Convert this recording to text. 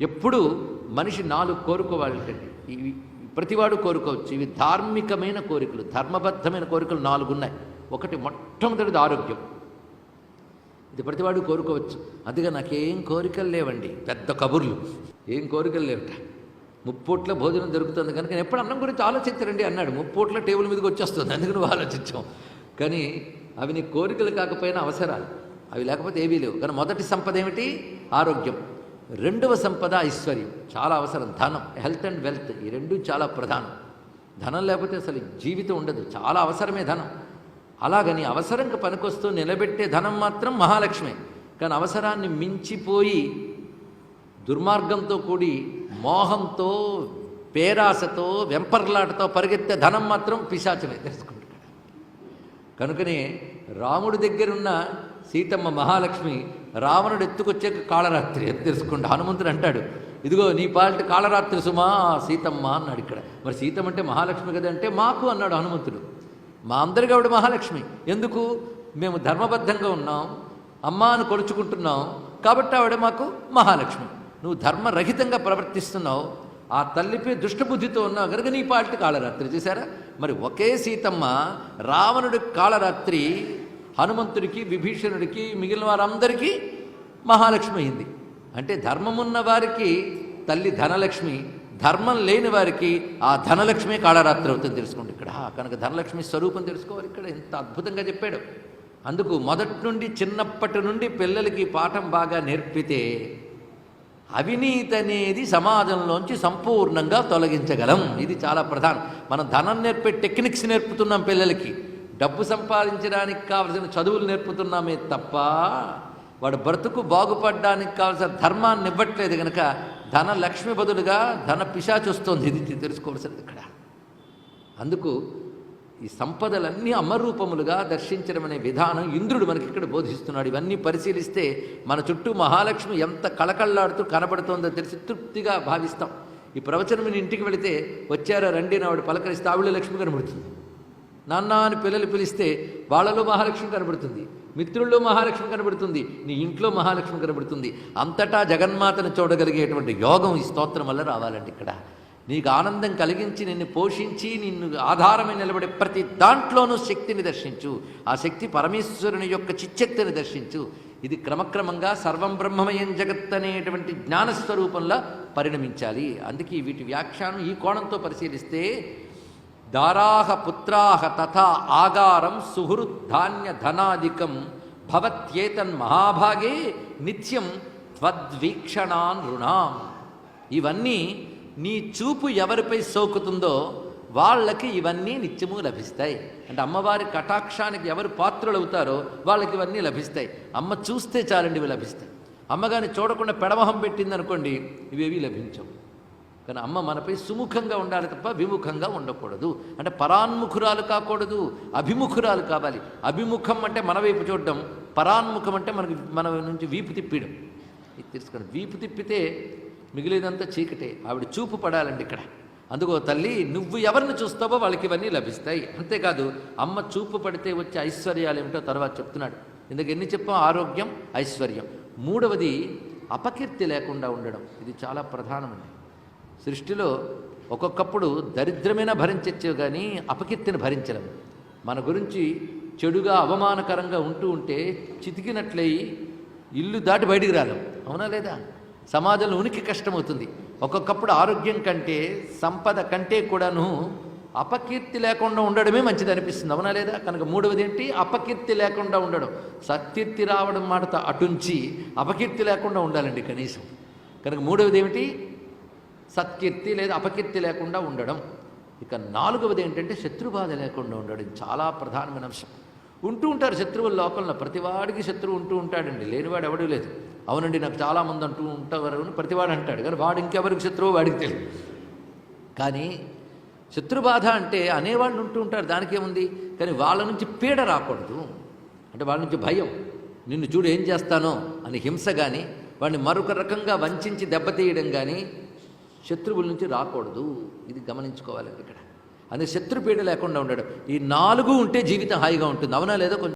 ఎప్పుడు మనిషి నాలుగు కోరుకోవాలంటండి. ఇవి ప్రతివాడు కోరుకోవచ్చు. ఇవి ధార్మికమైన కోరికలు ధర్మబద్ధమైన కోరికలు నాలుగు ఉన్నాయి ఒకటి మొట్టమొదటిది ఆరోగ్యం. ఇది ప్రతివాడు కోరుకోవచ్చు. అందుకే నాకేం కోరికలు లేవండి. పెద్ద కబుర్లు. ఏం కోరికలు లేవట. ముప్పూట్ల భోజనం దొరుకుతుంది కనుక నేను ఎప్పుడు అన్నం గురించి ఆలోచించరండి అన్నాడు. ముప్పూట్ల టేబుల్ మీదకి వచ్చేస్తుంది. అందుకని నువ్వు ఆలోచించాం కానీ అవి నీ కోరికలు కాకపోయినా అవసరాలు. అవి లేకపోతే ఏవీ లేవు. కానీ మొదటి సంపద ఏమిటి? ఆరోగ్యం. రెండవ సంపద ఐశ్వర్యం. చాలా అవసరం. ధనం హెల్త్ అండ్ వెల్త్ ఈ రెండు చాలా ప్రధానం. ధనం లేకపోతే అసలు జీవితం ఉండదు. చాలా అవసరమే ధనం. అలాగని అవసరంకి పనికొస్తూ నిలబెట్టే ధనం మాత్రం మహాలక్ష్మి. కానీ అవసరాన్ని మించిపోయి దుర్మార్గంతో కూడి మోహంతో పేరాసతో వెంపర్లాటతో పరిగెత్తే ధనం మాత్రం పిశాచమే. తెలుసుకుంటాడు కనుకనే రాముడి దగ్గరున్న సీతమ్మ మహాలక్ష్మి రావణుడు ఎత్తుకొచ్చాక కాళరాత్రి అని తెలుసుకోండి హనుమంతుడు అంటాడు ఇదిగో నీ పాలిట కాళరాత్రి సుమా సీతమ్మ అన్నాడు ఇక్కడ. మరి సీతమ్మ అంటే మహాలక్ష్మి కదా అంటే మాకు అన్నాడు హనుమంతుడు. మా అందరికీ ఆవిడ మహాలక్ష్మి. ఎందుకు? మేము ధర్మబద్ధంగా ఉన్నాం అమ్మాను కొలుచుకుంటున్నాం కాబట్టి ఆవిడ మాకు మహాలక్ష్మి. నువ్వు ధర్మరహితంగా ప్రవర్తిస్తున్నావు ఆ తల్లిపై దుష్టబుద్ధితో ఉన్నావు కనుక నీ పాలిటి కాళరాత్రి. చూసారా మరి ఒకే సీతమ్మ రావణుడి కాళరాత్రి హనుమంతుడికి విభీషణుడికి మిగిలిన వారందరికీ మహాలక్ష్మి అయింది. అంటే ధర్మమున్న వారికి తల్లి ధనలక్ష్మి ధర్మం లేని వారికి ఆ ధనలక్ష్మి కాళరాత్రి అవుతుంది తెలుసుకోండి ఇక్కడ. కనుక ధనలక్ష్మి స్వరూపం తెలుసుకోవాలి. ఇక్కడ ఎంత అద్భుతంగా చెప్పాడు. అందుకు మొదటి నుండి చిన్నప్పటి నుండి పిల్లలకి పాఠం బాగా నేర్పితే అవినీతి అనేది సమాజంలోంచి సంపూర్ణంగా తొలగించగలం. ఇది చాలా ప్రధానం. మనం ధనం నేర్పే టెక్నిక్స్ నేర్పుతున్నాం పిల్లలకి. డబ్బు సంపాదించడానికి కావలసిన చదువులు నేర్పుతున్నామే తప్ప వాడు బ్రతుకు బాగుపడడానికి కావలసిన ధర్మాన్ని ఇవ్వట్లేదు కనుక ధన లక్ష్మి బదులుగా ధన పిశాచి వస్తుంది. ఇది తెలుసుకోవాల్సింది ఇక్కడ. అందుకు ఈ సంపదలన్నీ అమరూపములుగా దర్శించడం అనే విధానం ఇంద్రుడు మనకి ఇక్కడ బోధిస్తున్నాడు. ఇవన్నీ పరిశీలిస్తే మన చుట్టూ మహాలక్ష్మి ఎంత కళకళలాడుతూ కనబడుతోందో తెలిసి తృప్తిగా భావిస్తాం. ఈ ప్రవచనం ఇంటికి వెళితే వచ్చారా రండి నావిడ పలకరిస్తే ఆవిడ లక్ష్మి కనబడుతుంది. నాన్న అని పిల్లలు పిలిస్తే వాళ్ళలో మహాలక్ష్మి కనబడుతుంది మిత్రుల్లో మహాలక్ష్మి కనబడుతుంది నీ ఇంట్లో మహాలక్ష్మి కనబడుతుంది. అంతటా జగన్మాతను చూడగలిగేటువంటి యోగం ఈ స్తోత్రం వల్ల రావాలండి ఇక్కడ. నీకు ఆనందం కలిగించి నిన్ను పోషించి నిన్ను ఆధారమై నిలబడే ప్రతి దాంట్లోనూ శక్తిని దర్శించు. ఆ శక్తి పరమేశ్వరుని యొక్క చిచ్చక్తిని దర్శించు. ఇది క్రమక్రమంగా సర్వం బ్రహ్మమయం జగత్ అనేటువంటి జ్ఞానస్వరూపంలో పరిణమించాలి. అందుకే వీటి వ్యాఖ్యానం ఈ కోణంతో పరిశీలిస్తే దారాహ పుత్రాహ తథా ఆగారం సుహృద్ధాన్య ధనాదికం భవత్యేతన్ మహాభాగే నిత్యం త్వద్వీక్షణాన్ రుణాం. ఇవన్నీ నీ చూపు ఎవరిపై సోకుతుందో వాళ్ళకి ఇవన్నీ నిత్యము లభిస్తాయి. అంటే అమ్మవారి కటాక్షానికి ఎవరు పాత్రలు అవుతారో వాళ్ళకి ఇవన్నీ లభిస్తాయి. అమ్మ చూస్తే చాలండి ఇవి లభిస్తాయి. అమ్మగాని చూడకుండా పెడమహం పెట్టిందనుకోండి ఇవేవి లభించవు. కానీ అమ్మ మనపై సుముఖంగా ఉండాలి తప్ప విముఖంగా ఉండకూడదు. అంటే పరాన్ముఖురాలు కాకూడదు అభిముఖురాలు కావాలి. అభిముఖం అంటే మన వైపు చూడడం పరాన్ముఖం అంటే మనకి మన నుంచి వీపు తిప్పిడం ఇది తెలుసుకోండి. వీపు తిప్పితే మిగిలేదంతా చీకటే. ఆవిడ చూపు పడాలండి ఇక్కడ. అందుకో తల్లి నువ్వు ఎవరిని చూస్తావో వాళ్ళకి ఇవన్నీ లభిస్తాయి. అంతేకాదు అమ్మ చూపు పడితే వచ్చే ఐశ్వర్యాలు ఏమిటో తర్వాత చెప్తున్నాడు. ఇందుకు ఎన్ని చెప్పాం? ఆరోగ్యం ఐశ్వర్యం. మూడవది అపకీర్తి లేకుండా ఉండడం. ఇది చాలా ప్రధానమండి సృష్టిలో ఒక్కొక్కప్పుడు దరిద్రమైన భరించచ్చు కానీ అపకీర్తిని భరించడం మన గురించి చెడుగా అవమానకరంగా ఉంటూ ఉంటే చితికినట్లయి ఇల్లు దాటి బయటికి రాలేం. అవునా లేదా? సమాజంలో ఉనికి కష్టమవుతుంది. ఒక్కొక్కప్పుడు ఆరోగ్యం కంటే సంపద కంటే కూడాను అపకీర్తి లేకుండా ఉండడమే మంచిది అనిపిస్తుంది. అవునా లేదా? కనుక మూడవది ఏంటి అపకీర్తి లేకుండా ఉండడం. సత్కీర్తి రావడం మాటతో అటుంచి అపకీర్తి లేకుండా ఉండాలండి కనీసం. కనుక మూడవది ఏమిటి సత్కీర్తి లేదా అపకీర్తి లేకుండా ఉండడం. ఇక నాలుగవది ఏంటంటే శత్రుబాధ లేకుండా ఉండడం. చాలా ప్రధానమైన అంశం. ఉంటూ ఉంటారు శత్రువుల లోకంలో. ప్రతివాడికి శత్రువు ఉంటూ ఉంటాడండి. లేనివాడు ఎవడూ లేదు. అవునండి నాకు చాలామంది అంటూ ఉంటారు అని ప్రతివాడు అంటాడు. కానీ వాడు ఇంకెవరికి శత్రువు వాడికి తెలియదు. కానీ శత్రుబాధ అంటే అనేవాళ్ళు ఉంటూ ఉంటారు. దానికేముంది కానీ వాళ్ళ నుంచి పీడ రాకూడదు. అంటే వాళ్ళ నుంచి భయం. నిన్ను చూడు ఏం చేస్తానో అని హింస కానీ వాడిని మరొక రకంగా వంచి దెబ్బతీయడం కానీ శత్రువుల నుంచి రాకూడదు. ఇది గమనించుకోవాలి ఇక్కడ అందుకే శత్రుపీడ లేకుండా ఉండడు. ఈ నాలుగు ఉంటే జీవితం హాయిగా ఉంటుంది. అవునా లేదా కొంచెం